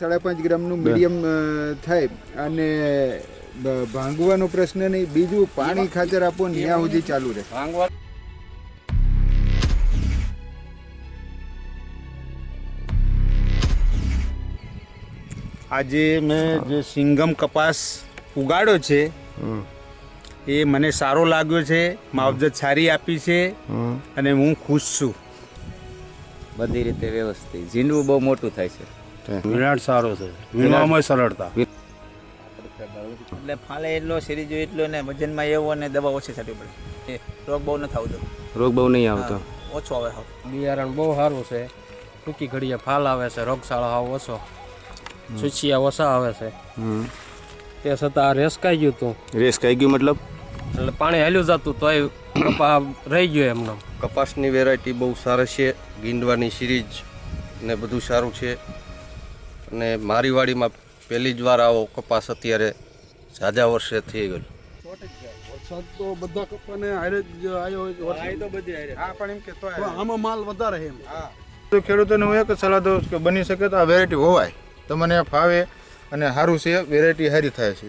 સાડા પાંચ ગ્રામનું મીડિયમ થાય અને ભાંગવાનો પ્રશ્ન નહીં બીજું પાણી ખાતર આપો ત્યાં સુધી ચાલુ રહે. ભાંગવા આજે મેં જે સિંગમ કપાસ ઉગાડ્યો છે એ મને સારો લાગ્યો છે માવજત સારી આપી છે અને હું ખુશ છું. બધી રીતે વ્યવસ્થિત. ઝીંડવું બહુ મોટું થાય છે. વિરાટ સારો છે. વીણવામાં સરળતા. એટલે ફાલે એટલો શરીર જોઈએ એટલો ને વજનમાં એવો અને દવા ઓછી થતી પડે એ રોગ બહુ નથી આવતો રોગ બહુ નહીં આવતો. ઓછો આવે બિયારણ બહુ સારું છે. ટૂંકી ઘડીએ ફાલ આવે છે રોગશાળા આવો ઓછો. સુચિયા ઓછા આવે છે. તે છતાં આ રેસકાઈ ગયું તું. રેસ કાઈ ગયું મતલબ? એટલે પાણી હાલ્યું જતું તોય કપા રહી ગયો એમનો. કપાસની વેરાયટી બહુ સારી છે. ગીંડવાની સિરીજ ને બધું સારું છે. અને મારી વાડીમાં પહેલી જ વાર આવો કપાસ અત્યારે ઝાઝા વર્ષે થઈ ગયો. વરસાદ તો બધા કપાને હારે જ આવ્યો હોય તો બધી હા પણ એમ કે તો આમાં માલ વધારે એમ. તો ખેડૂતોને હું એક જ સલાહ દઉં છું કે બની શકે તો આ વેરાયટી હોવાય. તો મને ફાવે અને સારું છે વેરાયટી સારી થાય છે.